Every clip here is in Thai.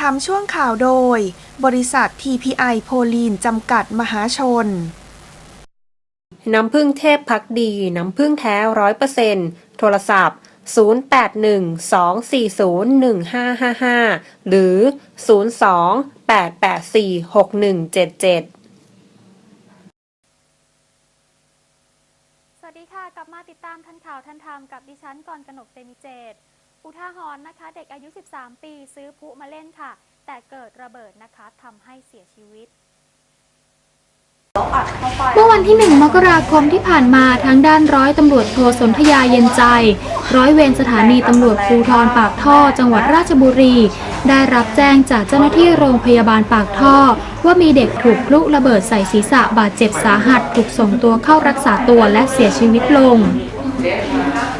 ทำช่วงข่าวโดย บริษัท TPI โพลีนจำกัดมหาชน น้ำผึ้งเทพพักดี น้ำผึ้งแท้ร้อยเปอร์เซ็นโทรศัพท์ 0812401555 หรือ 02-884-6177สวัสดีค่ะ กลับมาติดตามทันข่าวทันธรรมกับดิฉันกรกนกเตมิเจตอุทาหรณ์นะคะ เด็กอายุ 13 ปี ซื้อพลุมาเล่นค่ะ แต่เกิดระเบิดนะคะทำให้เสียชีวิต เมื่อวันที่ 1 มกราคมที่ผ่านมาทางด้านร้อยตำรวจโทสนธยาเย็นใจ ร้อยเวรสถานีตำรวจภูทรปากท่อ จังหวัดราชบุรี ได้รับแจ้งจากเจ้าหน้าที่โรงพยาบาลปากท่อ ว่ามีเด็กถูกพลุระเบิดใส่ศีรษะบาดเจ็บสาหัสถูกส่งตัวเข้ารักษาตัวและเสียชีวิตลง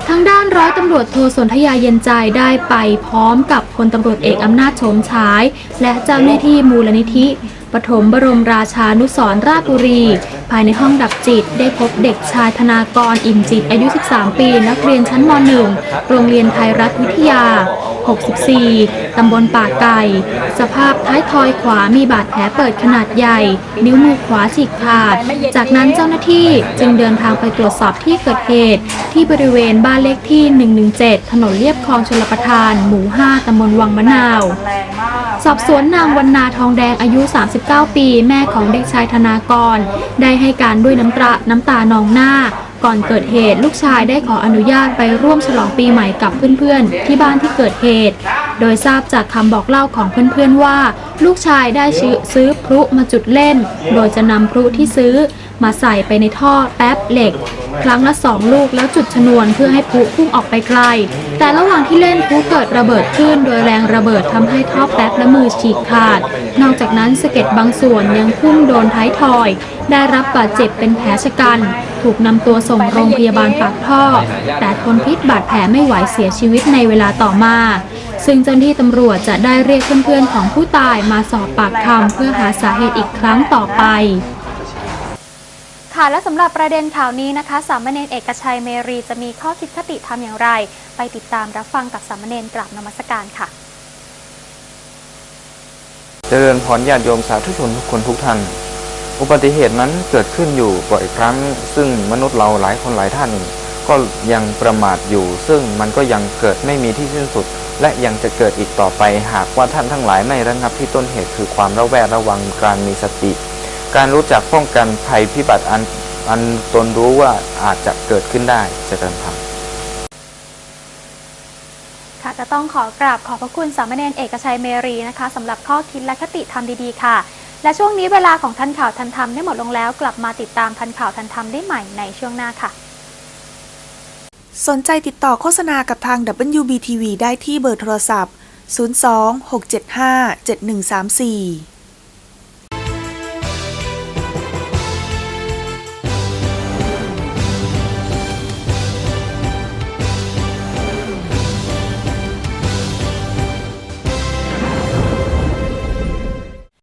ทางด้านร้อยตำรวจโทสนธยาเย็นใจได้ไปพร้อมกับพลตำรวจเอกอำนาจโฉมฉาย และเจ้าหน้าที่มูลนิธิ ปฐมบรมราชานุสรราชบุรี ภายในห้องดับจิตได้พบเด็กชายธนากรอิ่มจิตอายุ 13 ปี นักเรียนชั้นม .1 โรงเรียนไทยรัฐวิทยา 64 ตำบลป่าไก่ สภาพท้ายทอยขวามีบาดแผลเปิดขนาดใหญ่ นิ้วมือขวาฉีกขาด จากนั้นเจ้าหน้าที่จึงเดินทางไปตรวจสอบที่เกิดเหตุ ที่บริเวณบ้านเลขที่ 117 ถนนเลียบคลองชลประทาน หมู่ 5 ตำบลวังมะนาว สอบสวนนางวรรณาทองแดงอายุ 30 19 ปี แม่ของเด็กชายธนากร ได้ให้การด้วยน้ำตาน้ำตานองหน้า ก่อนเกิดเหตุ ลูกชายได้ขออนุญาตไปร่วมฉลองปีใหม่กับเพื่อนๆ ที่บ้านที่เกิดเหตุ โดยทราบจากคำบอกเล่าของเพื่อนๆว่า ลูกชายได้ซื้อพลุมาจุดเล่น โดยจะนำพลุที่ซื้อมาใส่ไปในท่อแป๊บเหล็ก ครั้งละสองลูกแล้วจุดชนวนเพื่อให้พลุพุ่งออกไปไกล แต่ระหว่างที่เล่นพลุเกิดระเบิดขึ้น โดยแรงระเบิดทำให้ท่อแป๊บและมือฉีกขาด นอกจากนั้นสะเก็ดบางส่วนยังพุ่งโดนท้ายทอย ได้รับบาดเจ็บเป็นแผลชะกัน ถูกนำตัวส่งโรงพยาบาลปากท่อ แต่ทนพิษบาดแผลไม่ไหวเสียชีวิตในเวลาต่อมา ซึ่งเจ้าหน้าที่ตำรวจจะได้เรียกเพื่อนๆของผู้ตายมาสอบปากคำเพื่อหาสาเหตุอีกครั้งต่อไปค่ะและสำหรับประเด็นข่าวนี้นะคะ สามเณรเอกชัยเมรีจะมีข้อคิดคติทำอย่างไร ไปติดตามรับฟังกับสามเณรกราบนมัสการค่ะ เจริญพรญาติโยมสาธุชนทุกคนทุกท่าน อุบัติเหตุนั้นเกิดขึ้นอยู่บ่อยครั้ง ซึ่งมนุษย์เราหลายคนหลายท่าน ก็ยังประมาทอยู่ ซึ่งมันก็ยังเกิดไม่มีที่สิ้นสุด และยังจะเกิดอีกต่อไป หากว่าท่านทั้งหลายไม่ระงับที่ต้นเหตุคือความระแวดระวังการมีสติ การรู้จักป้องกันภัยพิบัติอันอันตนรู้ว่าอาจจะเกิดขึ้นได้เจริญธรค่ะจะต้องขอกราบขอบพระคุณสามเณรเอกชัยเมรีนะคะสำหรับข้อคิดและคติธรรมดีๆค่ะ และช่วงนี้เวลาของทันข่าวทันธรรมได้หมดลงแล้ว กลับมาติดตามทันข่าวทันธรรมได้ใหม่ในช่วงหน้าค่ะ สนใจติดต่อโฆษณากับทาง WBTV ได้ที่เบอร์โทรศัพท์ 02 675 7134